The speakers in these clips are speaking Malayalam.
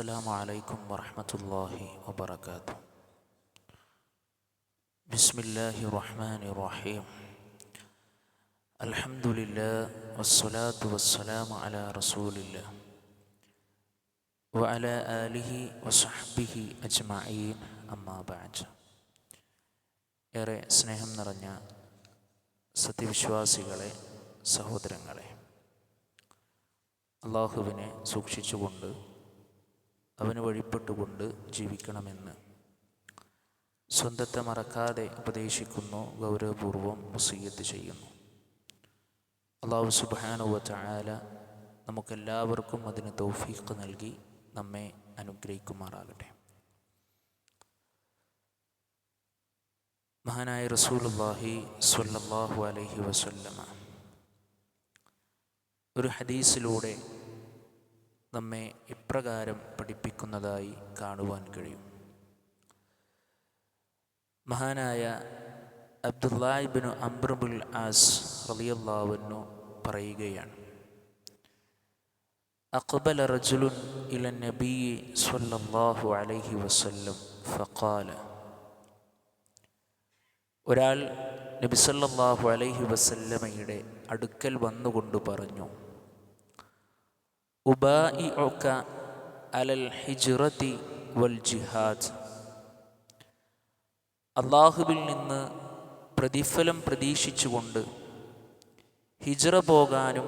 السلام عليكم ورحمة الله وبركاته بسم الله الرحمن الرحيم الحمد لله والصلاة والسلام على رسول الله وعلى آله وصحبه أجمعين أما بعد ഏറെ സ്നേഹം നിറഞ്ഞ സത്യവിശ്വാസികളെ സഹോദരങ്ങളെ അള്ളാഹുവിനെ സൂക്ഷിച്ചുകൊണ്ട് അവന് വഴിപ്പെട്ടുകൊണ്ട് ജീവിക്കണമെന്ന്. സ്വന്തത്തെ മറക്കാതെ ഉപദേശിക്കുന്നു ഗൗരവപൂർവം മുസീയത്ത് ചെയ്യുന്നു. അള്ളാഹു സുബാനുവ ചായാല നമുക്കെല്ലാവർക്കും അതിന് തൗഫീഖ് നൽകി നമ്മെ അനുഗ്രഹിക്കുമാറാകട്ടെ. മഹാനായ റസൂലുള്ളാഹി സ്വല്ലല്ലാഹു അലൈഹി വസല്ലമ ഒരു ഹദീസിലൂടെ നമ്മെ ഇപ്രകാരം പഠിപ്പിക്കുന്നതായി കാണുവാൻ കഴിയും. മഹാനായ അബ്ദുല്ലാഹിബിനു അംബ്രബുൽ ആസ് റലിയല്ലാവുന്നു പറയുകയാണ് അക്ബല റജുലുൻ ഇല നബി സ്വല്ലല്ലാഹു അലൈഹി വസല്ലം ഫഖാല. ഒരാൾ നബി സല്ലല്ലാഹു അലൈഹി വസല്ലമയുടെ അടുക്കൽ വന്നുകൊണ്ട് പറഞ്ഞു ഉബായിഉക അലൽ ഹിജ്റതി വൽ ജിഹാദ് അള്ളാഹുവിൽ നിന്ന് പ്രതിഫലം പ്രതീക്ഷിച്ചുകൊണ്ട് ഹിജ്റ പോകാനും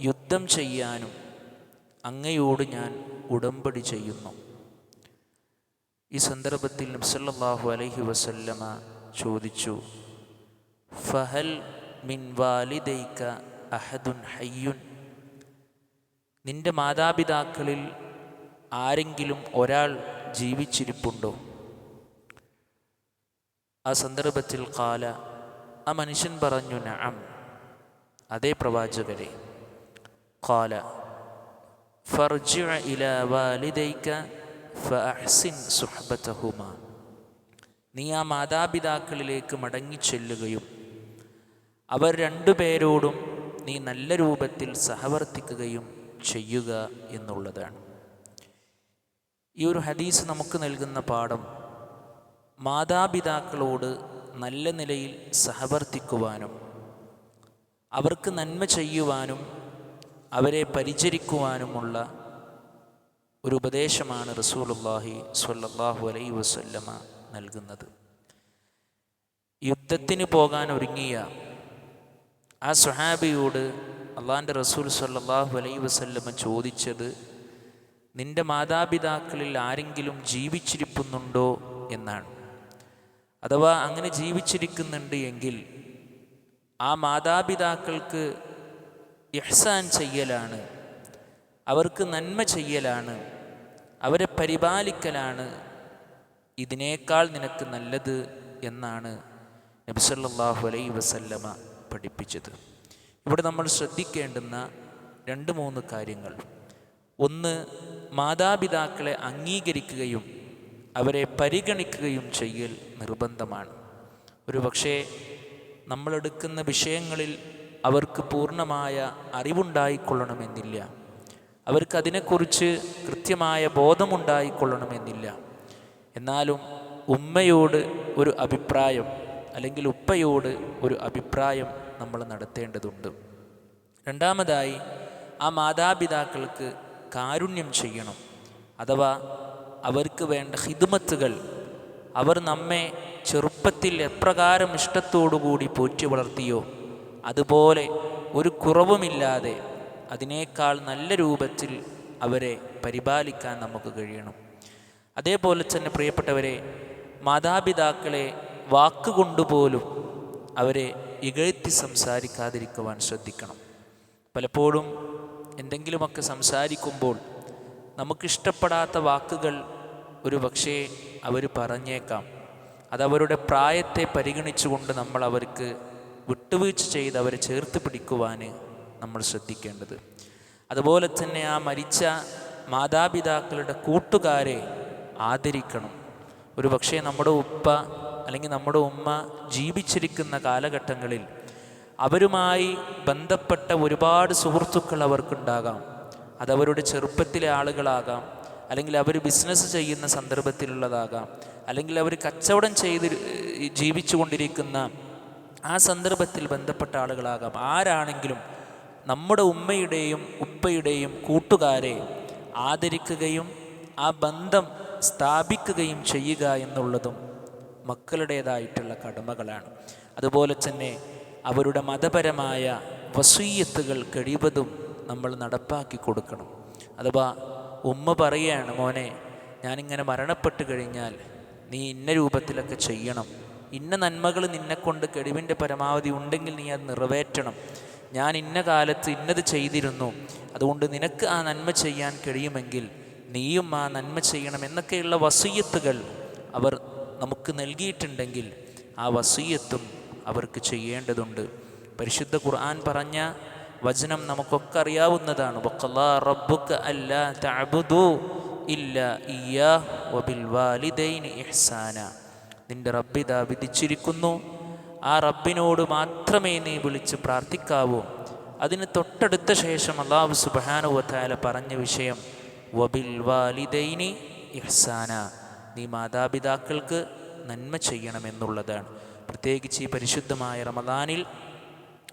യുദ്ധം ചെയ്യാനും അങ്ങയോട് ഞാൻ ഉടമ്പടി ചെയ്യുന്നു. ഈ സന്ദർഭത്തിൽ നബ്സല്ലാഹു അലൈഹി വസല്ലമ ചോദിച്ചു ഫഹൽ മിൻ വാലിദൈക്ക അഹദുൻ ഹയ്യുൻ? നിന്റെ മാതാപിതാക്കളിൽ ആരെങ്കിലും ഒരാൾ ജീവിച്ചിരിപ്പുണ്ടോ? ആ സന്ദർഭത്തിൽ കാല ആ മനുഷ്യൻ പറഞ്ഞു നഅം. അതേ പ്രവാചകരെ കാല ഫഅഹ്സിൻ നീ ആ മാതാപിതാക്കളിലേക്ക് മടങ്ങിച്ചെല്ലുകയും അവർ രണ്ടുപേരോടും നീ നല്ല രൂപത്തിൽ സഹവർത്തിക്കുകയും ചെയ്യുക എന്നുള്ളതാണ്. ഈ ഒരു ഹദീസ് നമുക്ക് നൽകുന്ന പാഠം മാതാപിതാക്കളോട് നല്ല നിലയിൽ സഹവർത്തിക്കുവാനും അവർക്ക് നന്മ ചെയ്യുവാനും അവരെ പരിചരിക്കുവാനുമുള്ള ഒരു ഉപദേശമാണ് റസൂലുള്ളാഹി സ്വല്ലല്ലാഹു അലൈഹി വസല്ലമ നൽകുന്നത്. യുദ്ധത്തിന് പോകാൻ ഒരുങ്ങിയ ആ സുഹാബിയോട് അള്ളാഹിന്റെ റസൂൽ സല്ലാഹു അലൈ വസല്ലമ ചോദിച്ചത് നിന്റെ മാതാപിതാക്കളിൽ ആരെങ്കിലും ജീവിച്ചിരിക്കുന്നുണ്ടോ? എന്നാണ്. അഥവാ അങ്ങനെ ജീവിച്ചിരിക്കുന്നുണ്ട് എങ്കിൽ ആ മാതാപിതാക്കൾക്ക് ഇഹ്സാൻ ചെയ്യലാണ് അവർക്ക് നന്മ ചെയ്യലാണ് അവരെ പരിപാലിക്കലാണ് ഇതിനേക്കാൾ നിനക്ക് നല്ലത് എന്നാണ് നബിസല്ലാഹു അലൈ വസല്ലമ പഠിപ്പിച്ചത്. ഇവിടെ നമ്മൾ ശ്രദ്ധിക്കേണ്ടുന്ന രണ്ട് മൂന്ന് കാര്യങ്ങൾ. ഒന്ന് മാതാപിതാക്കളെ അംഗീകരിക്കുകയും അവരെ പരിഗണിക്കുകയും ചെയ്യൽ നിർബന്ധമാണ്. ഒരു പക്ഷേ നമ്മളെടുക്കുന്ന വിഷയങ്ങളിൽ അവർക്ക് പൂർണമായ അറിവുണ്ടായിക്കൊള്ളണമെന്നില്ല. അവർക്ക് അതിനെക്കുറിച്ച് കൃത്യമായ ബോധമുണ്ടായിക്കൊള്ളണമെന്നില്ല. എന്നാലും ഉമ്മയോട് ഒരു അഭിപ്രായം അല്ലെങ്കിൽ ഉപ്പയോട് ഒരു അഭിപ്രായം നമ്മൾ നടത്തേണ്ടതുണ്ട്. രണ്ടാമതായി ആ മാതാപിതാക്കൾക്ക് കാരുണ്യം ചെയ്യണം. അഥവാ അവർക്ക് വേണ്ട ഹിദ്മത്തുകൾ അവർ നമ്മെ ചെറുപ്പത്തിൽ എപ്രകാരം ഇഷ്ടത്തോടുകൂടി പോറ്റി വളർത്തിയോ അതുപോലെ ഒരു കുറവുമില്ലാതെ അതിനേക്കാൾ നല്ല രൂപത്തിൽ അവരെ പരിപാലിക്കാൻ നമുക്ക് കഴിയണം. അതേപോലെ തന്നെ പ്രിയപ്പെട്ടവരെ മാതാപിതാക്കളെ വാക്കുകൊണ്ടുപോലും അവരെ ഇകഴ്ത്തി സംസാരിക്കാതിരിക്കുവാൻ ശ്രദ്ധിക്കണം. പലപ്പോഴും എന്തെങ്കിലുമൊക്കെ സംസാരിക്കുമ്പോൾ നമുക്കിഷ്ടപ്പെടാത്ത വാക്കുകൾ ഒരു പക്ഷേ അവർ പറഞ്ഞേക്കാം. അതവരുടെ പ്രായത്തെ പരിഗണിച്ചുകൊണ്ട് നമ്മൾ അവർക്ക് വിട്ടുവീഴ്ച ചെയ്ത് അവരെ ചേർത്ത് പിടിക്കുവാൻ നമ്മൾ ശ്രദ്ധിക്കേണ്ടത്. അതുപോലെ തന്നെ ആ മരിച്ച മാതാപിതാക്കളുടെ കൂട്ടുകാരെ ആദരിക്കണം. ഒരു പക്ഷേ നമ്മുടെ ഉപ്പ അല്ലെങ്കിൽ നമ്മുടെ ഉമ്മ ജീവിച്ചിരിക്കുന്ന കാലഘട്ടങ്ങളിൽ അവരുമായി ബന്ധപ്പെട്ട ഒരുപാട് സുഹൃത്തുക്കൾ അവർക്കുണ്ടാകാം. അതവരുടെ ചെറുപ്പത്തിലെ ആളുകളാകാം. അല്ലെങ്കിൽ അവർ ബിസിനസ് ചെയ്യുന്ന സന്ദർഭത്തിലുള്ളതാകാം. അല്ലെങ്കിൽ അവർ കച്ചവടം ചെയ്ത് ജീവിച്ചു കൊണ്ടിരിക്കുന്ന ആ സന്ദർഭത്തിൽ ബന്ധപ്പെട്ട ആളുകളാകാം. ആരാണെങ്കിലും നമ്മുടെ ഉമ്മയുടെയും ഉപ്പയുടെയും കൂട്ടുകാരെ ആദരിക്കുകയും ആ ബന്ധം സ്ഥാപിക്കുകയും ചെയ്യുക എന്നുള്ളതും മക്കളുടേതായിട്ടുള്ള കടമകളാണ്. അതുപോലെ തന്നെ അവരുടെ മതപരമായ വസീയത്തുകൾ കഴിവതും നമ്മൾ നടപ്പാക്കി കൊടുക്കണം. അഥവാ ഉമ്മ പറയുകയാണ് മോനെ ഞാനിങ്ങനെ മരണപ്പെട്ട് കഴിഞ്ഞാൽ നീ ഇന്ന രൂപത്തിലൊക്കെ ചെയ്യണം. ഇന്ന നന്മകൾ നിന്നെക്കൊണ്ട് കഴിവിന്റെ പരമാവധി ഉണ്ടെങ്കിൽ നീ അത് നിറവേറ്റണം. ഞാൻ ഇന്ന കാലത്ത് ഇന്നത് ചെയ്തിരുന്നു. അതുകൊണ്ട് നിനക്ക് ആ നന്മ ചെയ്യാൻ കഴിയുമെങ്കിൽ നീയും ആ നന്മ ചെയ്യണം എന്നൊക്കെയുള്ള വസീയത്തുകൾ അവർ നമുക്ക് നൽകിയിട്ടുണ്ടെങ്കിൽ ആ വസീയത്തും അവർക്ക് ചെയ്യേണ്ടതുണ്ട്. പരിശുദ്ധ ഖുർആൻ പറഞ്ഞ വചനം നമുക്കൊക്കെ അറിയാവുന്നതാണ്. റബ്ബുക അല്ലാ വബിൽ ഇഹ്സാന. നിന്റെ റബ്ബിത വിധിച്ചിരിക്കുന്നു. ആ റബ്ബിനോട് മാത്രമേ നീ വിളിച്ച് പ്രാർത്ഥിക്കാവൂ. അതിന് തൊട്ടടുത്ത ശേഷം അള്ളാഹു സുബാനുവത്താല പറഞ്ഞ വിഷയം വബിൽ വാലിദൈനി ഇഹ്സാന. നീ മാതാപിതാക്കൾക്ക് നന്മ ചെയ്യണമെന്നുള്ളതാണ്. പ്രത്യേകിച്ച് ഈ പരിശുദ്ധമായ റമദാനിൽ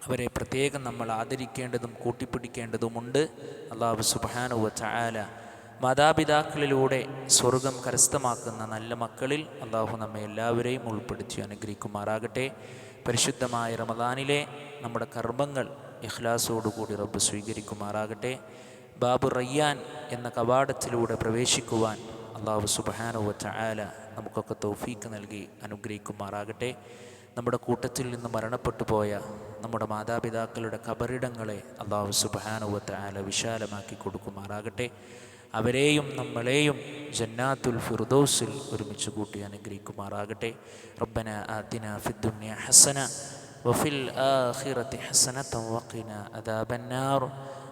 അവരെ പ്രത്യേകം നമ്മൾ ആദരിക്കേണ്ടതും കൂട്ടിപ്പിടിക്കേണ്ടതുമുണ്ട്. അള്ളാഹു സുബാനുവ ചായാല മാതാപിതാക്കളിലൂടെ സ്വർഗം കരസ്ഥമാക്കുന്ന നല്ല മക്കളിൽ അള്ളാഹു നമ്മെ എല്ലാവരെയും ഉൾപ്പെടുത്തി അനുഗ്രഹിക്കുമാറാകട്ടെ. പരിശുദ്ധമായ റമദാനിലെ നമ്മുടെ കർമ്മങ്ങൾ ഇഖ്ലാസോടുകൂടി റബ്ബ് സ്വീകരിക്കുമാറാകട്ടെ. ബാബു റയ്യാൻ എന്ന കവാടത്തിലൂടെ പ്രവേശിക്കുവാൻ അള്ളാഹു സുബാനുവ ആല നമുക്കൊക്കെ തൗഫീക്ക് നൽകി അനുഗ്രഹിക്കുമാറാകട്ടെ. നമ്മുടെ കൂട്ടത്തിൽ നിന്ന് മരണപ്പെട്ടു പോയ നമ്മുടെ മാതാപിതാക്കളുടെ കബറിടങ്ങളെ അള്ളാഹു സുബാനുവത്ത് ആല വിശാലമാക്കി കൊടുക്കുമാറാകട്ടെ. അവരെയും നമ്മളെയും ജന്നാത്തുൽ ഫിർദോസിൽ ഒരുമിച്ച് കൂട്ടി അനുഗ്രഹിക്കുമാറാകട്ടെ. റബ്ബന ആദിന ഫിദ്ദുന്യ ഹസന വഫിൽ ആഖിറത്തി ഹസന തവക്കിന അദാബന്നാർ